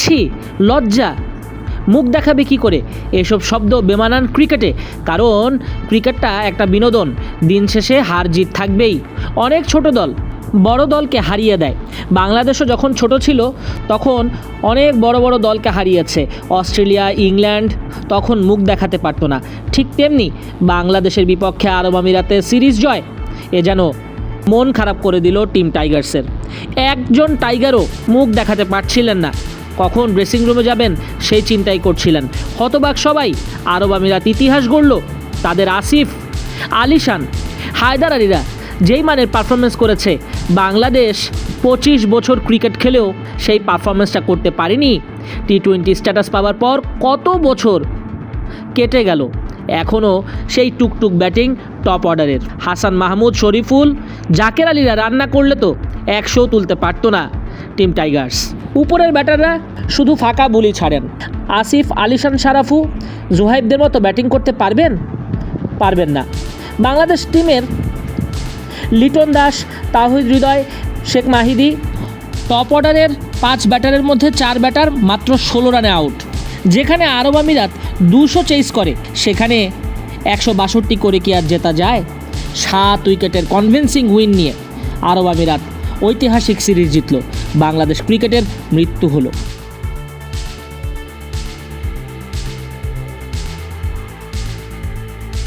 ছি, লজ্জা। মুখ দেখাবে কি করে? এসব শব্দ বেমানান ক্রিকেটে। কারণ ক্রিকেটটা একটা বিনোদন। দিন শেষে হার জিত থাকবেই। অনেক ছোট দল বড় দলকে হারিয়ে দেয়। বাংলাদেশও যখন ছোট ছিল, তখন অনেক বড় বড় দলকে হারিয়েছে। অস্ট্রেলিয়া, ইংল্যান্ড তখন মুখ দেখাতে পারতো না। ঠিক তেমনি বাংলাদেশের বিপক্ষে আরব আমিরাতে সিরিজ জয়। এ যেন মন খারাপ করে দিল টিম টাইগার্সের। একজন টাইগারও মুখ দেখাতে পারছিলেন না। কখন ড্রেসিং রুমে যাবেন সেই চিন্তাই করছিলেন। হতবাক সবাই, আরব আমিরাত ইতিহাস গড়ল, তাদের আসিফ, আলিশান, হায়দার আলীরা যেই মানের পারফরমেন্স করেছে, বাংলাদেশ পঁচিশ বছর ক্রিকেট খেলেও সেই পারফরমেন্সটা করতে পারেনি। টি টোয়েন্টি স্ট্যাটাস পাওয়ার পর কত বছর কেটে গেল, এখনও সেই টুকটুক ব্যাটিং টপ অর্ডারের হাসান মাহমুদ, শরীফুল, জাকের আলীরা রান্না করলে তো একশো তুলতে পারতো না টিম টাইগার্স উপরের ব্যাটাররা শুধু ফাঁকা বুলি ছাড়েন। আসিফ, আলিশান, সারাফু, জুহাইবদের মতো ব্যাটিং করতে পারবেন? পারবেন না। বাংলাদেশ টিমের লিটন দাস, তাহিদ হৃদয়, শেখ মাহিদি টপ অর্ডারের পাঁচ ব্যাটারের মধ্যে চার ব্যাটার মাত্র ষোলো রানে আউট। যেখানে আরব আমিরাত দুশো চেস করে, সেখানে একশো বাষট্টি করে কি আর জেতা যায়? সাত উইকেটের কনভিন্সিং উইন নিয়ে আরব আমিরাত ঐতিহাসিক সিরিজ জিতল। বাংলাদেশ ক্রিকেটের মৃত্যু হলো।